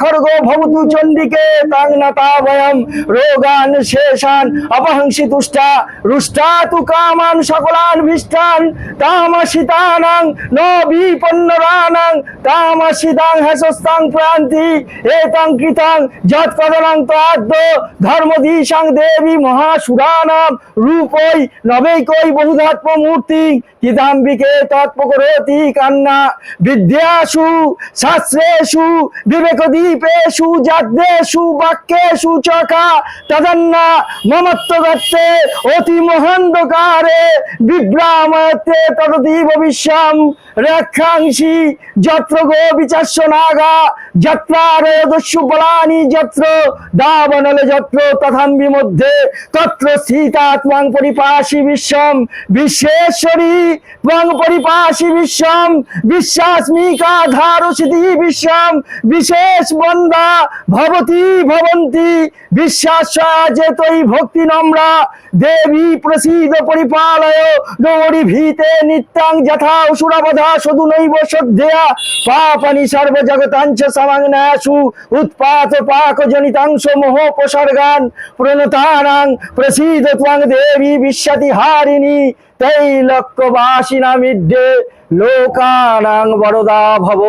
খর্গ ভবতু নাতাভয়ম রোগান শেষান অপহংসি তুষ্টা, রুষ্টা তু কামান সকলান ভিষ্টান তামসিতানাং ন বিপন্নরানাং তামসিতাং হেসস্তাং প্রান্তি, এতাং কৃতাং যৎ কদনাং তাদ্য ধর্মদীশাং দেবী মহাসুরানাম, রূপৈ নবৈকৈ বহুধাত্ম মূর্তি কিদাম্বিকে তৎপকরতি কান্না, বিদ্যাসু, শাস্ত্রেষু বিবেকদীপেষু যাজ্ঞেষু বাক্যেষু চকা তদন্না মমত্ব দত্তে অতি মহান্ধকারে বিভ্রামতে তদতীব বিশ্বম রক্ষাংসি যত্র গো বিচাস্য নাগা যত্রারদস্যু বলানি যত্র, দাবনলে যত্র তথাম্বি মধ্যে, তত্র পরিপাশি বিশ্বম, বিশ্বেশ্বরী পরিপাশি বিশ্বম বিশ্বাস্মিকা বিশ্বম, বিশেষ বন্দা ভবতি ভবন্তি বিশ্বাস যে তৈ ভক্তি নম্রা। দেবী প্রসীদ পরিপালয়, গৌরী ভীতে নিত্যাং যথা অসুরবধা সদু নৈব শ্রদ্ধেয়া পাপানি সর্বজগতাঞ্চ সমাংনাশু উৎপাত পাক জনিতাংশ মোহ প্রসর্গান। প্রণতানাং প্রসীদ ত্বং দেবী বিশ্বতি হারিণী তৈলক্যবাসিনা মিড্ডে লোকানাং বরদা ভব।